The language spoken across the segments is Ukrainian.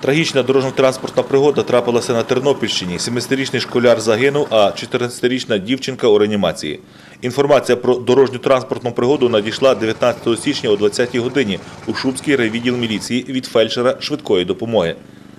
Трагічна дорожньо-транспортна пригода трапилася на Тернопільщині. 17-річний школяр загинув, а 14-річна дівчинка у реанімації. Інформація про дорожню транспортну пригоду надійшла 19 січня о 20-й годині у Шубський райвідділ міліції від фельдшера швидкої допомоги.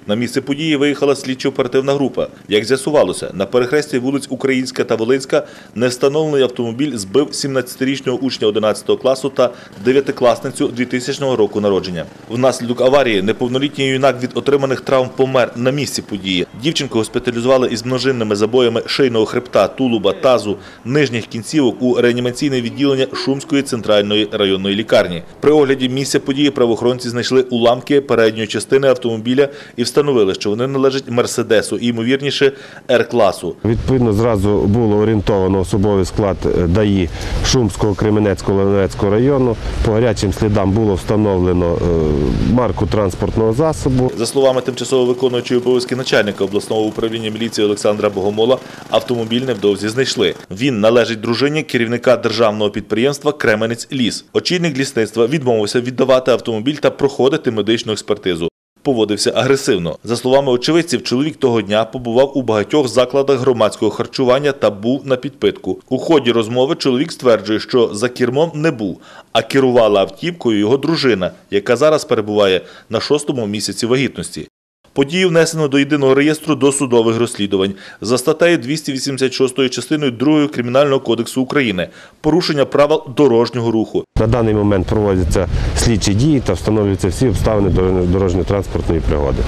На місце події виїхала слідчо-оперативна група. Як з'ясувалося, на перехресті вулиць Українська та Волинська невстановлений автомобіль збив 17-річного учня 11 класу та 9-класницю 2000 року народження. Внаслідок аварії неповнолітній юнак від отриманих травм помер на місці події. Дівчинку госпіталізували із множинними забоями шийного хребта, тулуба, тазу, нижніх кінцівок у реанімаційне відділення Шумської центральної районної лікарні. При огляді місця події правоохоронці знайшли уламки передньої частини автомобіля і встановили, що вони належать Мерседесу і, ймовірніше, Р-класу. Відповідно, зразу було орієнтовано особовий склад е, ДАІ Шумського, Кременецького, Ланецького району. По гарячим слідам було встановлено е, марку транспортного засобу. За словами тимчасово виконуючої обов'язки начальника обласного управління міліції Олександра Богомола, автомобіль невдовзі знайшли. Він належить дружині керівника державного підприємства Кременець Ліс. Очільник лісництва відмовився віддавати автомобіль та проходити медичну експертизу. Поводився агресивно. За словами очевидців, чоловік того дня побував у багатьох закладах громадського харчування та був на підпитку. У ході розмови чоловік стверджує, що за кермом не був, а керувала автівкою його дружина, яка зараз перебуває на шостому місяці вагітності. Подію внесено до єдиного реєстру досудових розслідувань за статтею 286 частиною 2 Кримінального кодексу України порушення правил дорожнього руху. На даний момент проводяться слідчі дії та встановлюються всі обставини дорожньо-транспортної пригоди.